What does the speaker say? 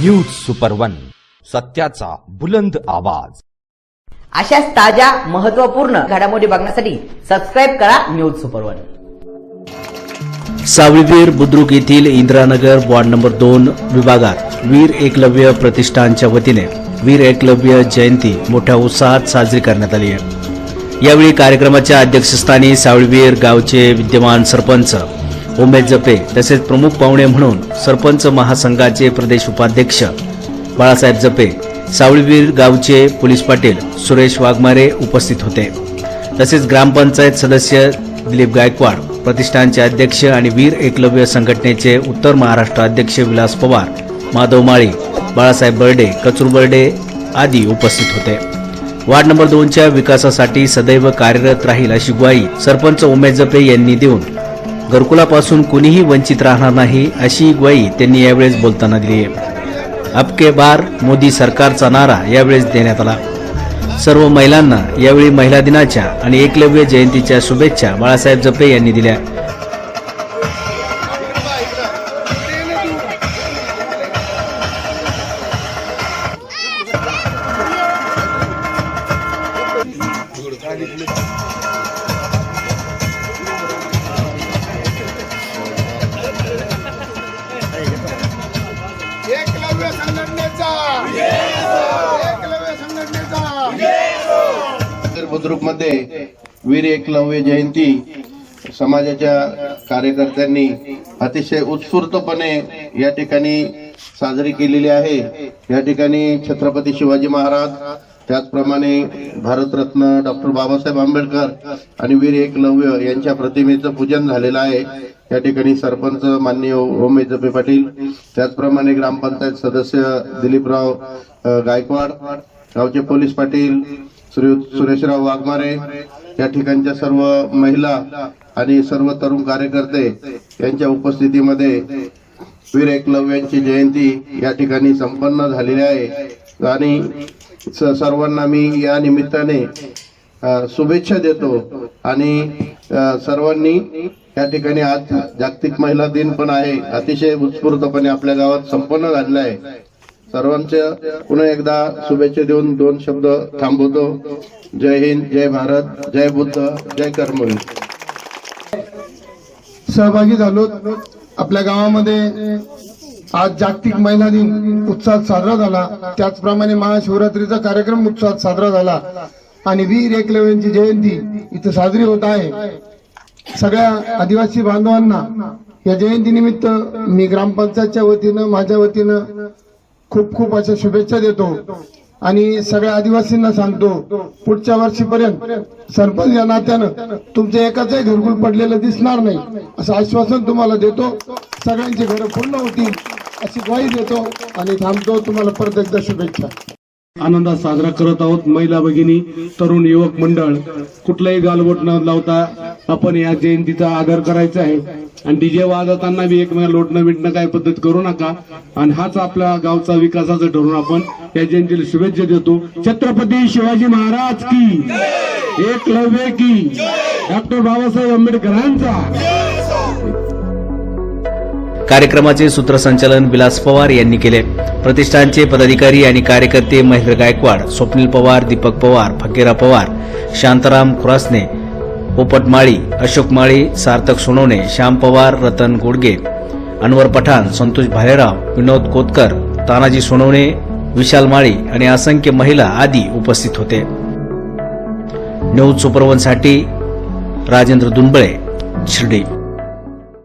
News super one सत्याचा बुलंद आवाज. अशाच ताज्या महत्त्वपूर्ण घडामोडी बघण्यासाठी सबस्क्राईब करा news super one Savalivir Budruk येथील इंदिरानगर वॉर्ड नंबर दोन विभागात वीर एकलव्य प्रतिष्ठानच्या वतीने वीर एकलव्य जयंती मोठ्या उत्साहात साजरी करण्यात आली आहे. यावेळी कार्यक्रमाच्या अध्यक्षस्थानी सावळीवीर गावचे विद्यमान सरपंच उमेद जपे तसेच प्रमुख पाहुणे म्हणून सरपंच महासंघाचे प्रदेश उपाध्यक्ष बाळासाहेब जपे सावळीवीर गावचे पोलीस पाटील सुरेश वाघमारे उपस्थित होते. तसेच ग्रामपंचायत सदस्य दिलीप गायकवाड प्रतिष्ठानचे अध्यक्ष आणि वीर एकलव्य संघटनेचे उत्तर महाराष्ट्र अध्यक्ष विलास पवार माधव माळी बाळासाहेब बर्डे कचरू बर्डे आदी उपस्थित होते. वार्ड नंबर दोनच्या विकासासाठी सदैव कार्यरत राहील अशी ग्वाही सरपंच उमेश जपे यांनी देऊन घरकुलापासून कुणीही वंचित राहणार नाही अशी ग्वाही त्यांनी यावेळेस बोलताना दिली. अबके बार मोदी सरकारचा नारा यावेळेस देण्यात आला. सर्व महिलांना यावेळी महिला दिनाच्या आणि एकलव्य जयंतीच्या शुभेच्छा बाळासाहेब जपे यांनी दिल्या. एकलव्य बुद्रुकमध्ये बुद्रुकमध्ये वीर एकलव्य जयंती समाजाच्या कार्यकर्त्यांनी अतिशय उत्स्फूर्तपणे या ठिकाणी साजरी केलेली आहे. या ठिकाणी छत्रपती शिवाजी महाराज त्याचप्रमाणे भारतरत्न डॉक्टर बाबासाहेब आंबेडकर आणि वीर एकलव्य यांच्या प्रतिमेचं पूजन झालेलं आहे. या ठिकाणी सरपंच माननीय ओमे जपे पाटील त्याचप्रमाणे ग्रामपंचायत सदस्य दिलीपराव गायकवाड गावचे पोलीस पाटील श्री सुरेशराव वाघमारे या ठिकाणच्या सर्व महिला आणि सर्व तरुण कार्यकर्ते यांच्या उपस्थितीमध्ये वीर एकलव्यांची जयंती या ठिकाणी संपन्न झालेली आहे. आणि स- सर्वांना मी या निमित्ताने शुभेच्छा देतो आणि सर्वांनी या ठिकाणी आज जागतिक महिला दिन पण आहे. अतिशय उत्स्फूर्तपणे आपल्या गावात संपन्न झालेला आहे. सर्वांच्या पुन्हा एकदा शुभेच्छा देऊन दोन शब्द थांबवतो. जय हिंद जय भारत जय बुद्ध जय कर्मवीर सहभागी झालो आपल्या गावामध्ये आज जागतिक महिला दिन उत्साहात साजरा झाला. त्याचप्रमाणे महाशिवरात्रीचा कार्यक्रम उत्साहात साजरा झाला. आणि वीर एकलव्यांची जयंती इथं साजरी होत आहे. सगळ्या आदिवासी बांधवांना या जयंतीनिमित्त मी ग्रामपंचायतच्या वतीनं माझ्या वतीनं खूप खूप अशा शुभेच्छा देतो. आणि सगळ्या आदिवासींना सांगतो पुढच्या वर्षीपर्यंत सरपंच या नात्यानं तुमच्या एकाचही घरकुल पडलेलं दिसणार नाही असं आश्वासन तुम्हाला देतो. सगळ्यांची घरं पूर्ण होतील अशी ग्वाही देतो आणि थांबतो तुम्हाला परत एकदा शुभेच्छा. आनंदात साजरा करत आहोत. महिला भगिनी तरुण युवक मंडळ कुठलाही गालबोट न लावता आपण या जयंतीचा आदर करायचा आहे. आणि डीजे वाजवताना बी एकमेकांना लोटणं मिटणं काय पद्धत करू नका. आणि हाच आपल्या गावचा विकासाचं ठरून आपण या जयंतीला शुभेच्छा देतो. छत्रपती शिवाजी महाराज की. एकलव्य की. डॉक्टर बाबासाहेब आंबेडकरांचा. कार्यक्रमाचे सूत्रसंचालन विलास पवार यांनी केले. प्रतिष्ठानचे पदाधिकारी आणि कार्यकर्ते महेंद्र गायकवाड स्वप्नील पवार दीपक पवार फकीरा पवार शांताराम खुरासने पोपट माळी अशोक माळी सार्थक सोनवणे श्याम पवार रतन गोडगे अनवर पठाण संतोष भालेराव विनोद कोतकर तानाजी सोनवणे विशाल माळी आणि असंख्य महिला आदी उपस्थित होते. न्यूज सुपरवनसाठी राजेंद्र दुंबळे शिर्डी.